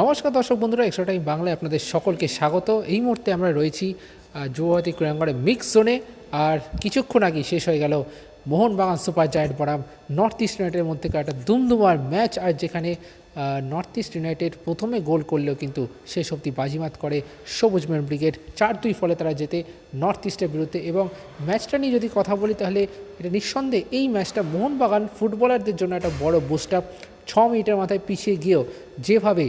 নমস্কার দর্শক বন্ধুরা এক্সট্রা টাইম বাংলায় আপনাদের সকলকে স্বাগত। এই মুহূর্তে আমরা রয়েছি যুবভারতী ক্রীড়াঙ্গনের মিক্স জোনে আর কিছুক্ষণ আগে শেষ হয়ে গেল মোহনবাগান সুপার জায়েন্ট বনাম নর্থ ইস্ট ইউনাইটেডের মধ্যে একটা দুমদুমার ম্যাচ। আর যেখানে নর্থ ইস্ট ইউনাইটেড প্রথমে গোল করলেও কিন্তু শেষ অবধি বাজিমাত করে সবুজ মেন ব্রিগেড। চার দুই ফলে তারা যেতে নর্থ ইস্টের বিরুদ্ধে। এবং ম্যাচটা নিয়ে যদি কথা বলি, তাহলে এটা নিঃসন্দেহে এই ম্যাচটা মোহনবাগান ফুটবলারদের জন্য একটা বড় বুস্ট আপ ছ মিনিটের মাথায় পিছিয়ে গিয়েও যেভাবে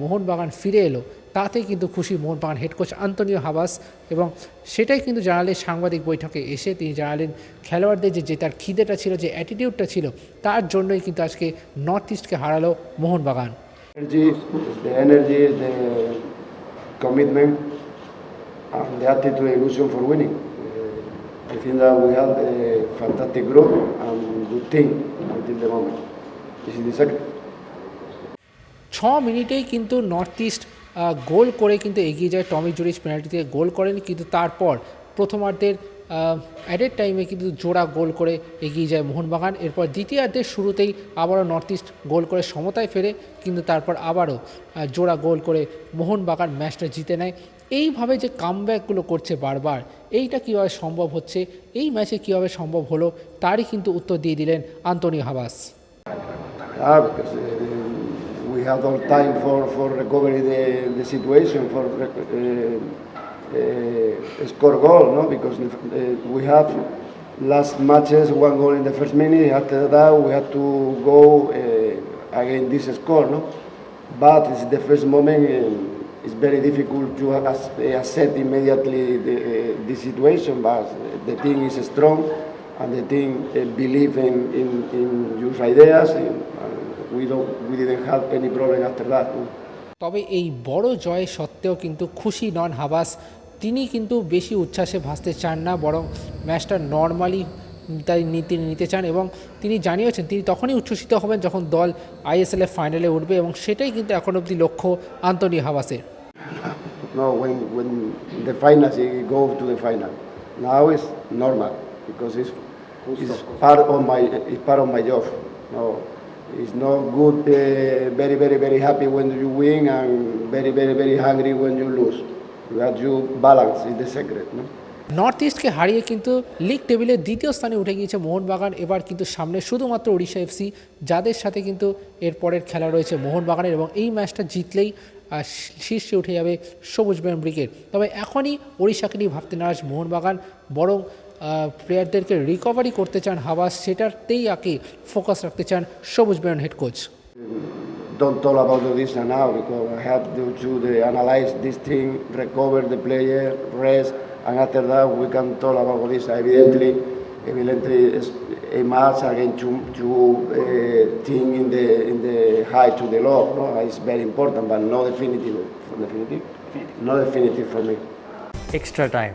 মোহনবাগান ফিরে এলো তাতে কিন্তু খুশি Mohun Bagan head coach Antonio Habas এবং সেটাই কিন্তু জানালেন সাংবাদিক বৈঠকে এসে তিনি জানালেন খেলোয়াড়দের যে জেতার খিদেটা ছিল যে অ্যাটিটিউডটা ছিল তার জন্যই কিন্তু আজকে নর্থ ইস্টকে হারালো Mohun Bagan. Uh, I think that we a fantastic group and good team the moment. ছ মিনিটেই কিন্তু নর্থ ইস্ট গোল করে কিন্তু এগিয়ে যায় টমি জুরিচ পেনাল্টি থেকে গোল করেন, কিন্তু তারপর প্রথমার্ধের অ্যাডের টাইমে কিন্তু জোড়া গোল করে এগিয়ে যায় মোহনবাগান। এরপর দ্বিতীয়ার্ধের শুরুতেই আবারও নর্থ ইস্ট গোল করে সমতায় ফেরে, কিন্তু তারপর আবারও জোড়া গোল করে মোহনবাগান ম্যাচটা জিতে নেয়। এইভাবে যে কামব্যাকগুলো করছে বারবার, এইটা কীভাবে সম্ভব হচ্ছে, এই ম্যাচে কীভাবে সম্ভব হলো, তারই কিন্তু উত্তর দিয়ে দিলেন Antonio Habas Because uh, we have all time for, for recovery the, the situation, for uh, uh, score goal, no? Because uh, we have last matches one goal in the first minute. After that, we had to go uh, against this score, no? But it's the first moment. It's very difficult to as- accept immediately the, the situation, but the team is strong and the team uh, believe in, in, in your ideas. And, and we don't, we didn't have any problem after that. তবে এই বড় জয় সত্ত্বেও কিন্তু খুশি নন Habas তিনি কিন্তু বেশি উচ্ছ্বাসে ভাসতে চান না বরং ম্যাচটা নর্মালি তাই নিতে নিতে চান এবং তিনি জানিয়েছেন তিনি তখনই উচ্ছ্বসিত হবেন যখন দল আইএসএল এর ফাইনালে উঠবে এবং সেটাই কিন্তু এখন অবধি লক্ষ্য আন্তনি হাবাসের No, when, when the final, go to the final. Now it's normal because it's, it's part of my it's part of my job. No, it's not good. Uh, very very very happy when you win and very very very hungry when you lose. You balance is the secret. No. North ইস্টকে হারিয়ে কিন্তু league টেবিলের দ্বিতীয় স্থানে উঠে গিয়েছে মোহনবাগান এবার কিন্তু সামনে শুধুমাত্র ওড়িশা এফসি যাদের সাথে কিন্তু এর পরের খেলা রয়েছে মোহনবাগানের এবং এই ম্যাচটা জিতলেই শীর্ষে উঠে যাবে সবুজ ব্যায়াম তবে এখনই ওড়িশাকে নিয়ে ভাবতে নারাজ মোহনবাগান বরং প্লেয়ারদেরকে রিকভারি করতে চান হাবাস সেটাতেই আগে ফোকাস রাখতে চান সবুজ ব্যায়াম head coach Don't talk about this now because I have to, to the, analyze this thing, recover the player, rest, and after that we can talk about this. Evidently, evidently, it's a match against two, two uh, team in the in the high to the low. No, it's very important, but not definitive. Definitive, not definitive for me. extra time.